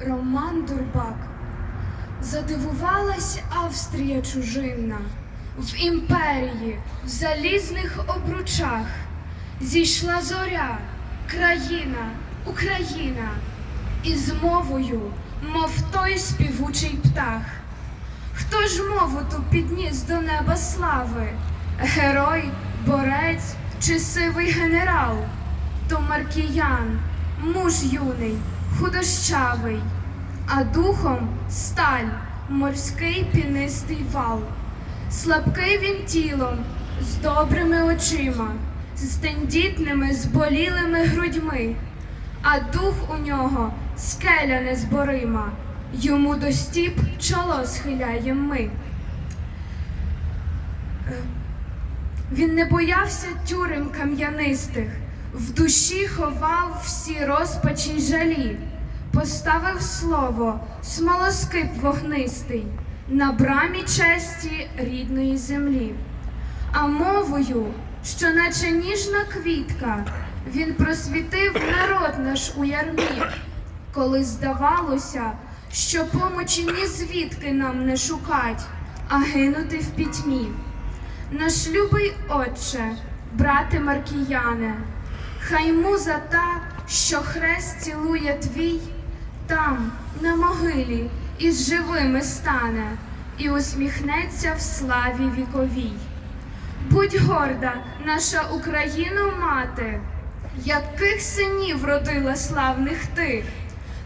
Роман Дурбак. Задивувалась Австрія чужинна, в імперії, в залізних обручах. Зійшла зоря, країна, Україна, і з мовою, мов той співучий птах. Хто ж мову ту підніс до неба слави? Герой, борець чи сивий генерал? То маркіян, муж юний, худощавий, а духом сталь, морський пінистий вал. Слабкий він тілом, з добрими очима, з тендітними зболілими грудьми, а дух у нього скеля незборима, йому до стіп чоло схиляєм ми. Е, Він не боявся тюрем кам'янистих, в душі ховав всі розпачі й жалі, поставив слово, смолоскип вогнистий на брамі честі рідної землі. А мовою, що наче ніжна квітка, він просвітив народ наш у ярмі, коли здавалося, що помочі ні звідки нам не шукать, а гинути в пітьмі. Наш любий Отче, брате Маркіяне, хай муза та, що хрест цілує твій, там, на могилі, із живими стане і усміхнеться в славі віковій. Будь горда, наша Україна мати, яких синів родила славних ти,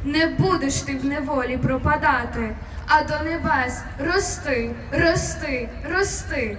не будеш ти в неволі пропадати, а до небес рости, рости, рости.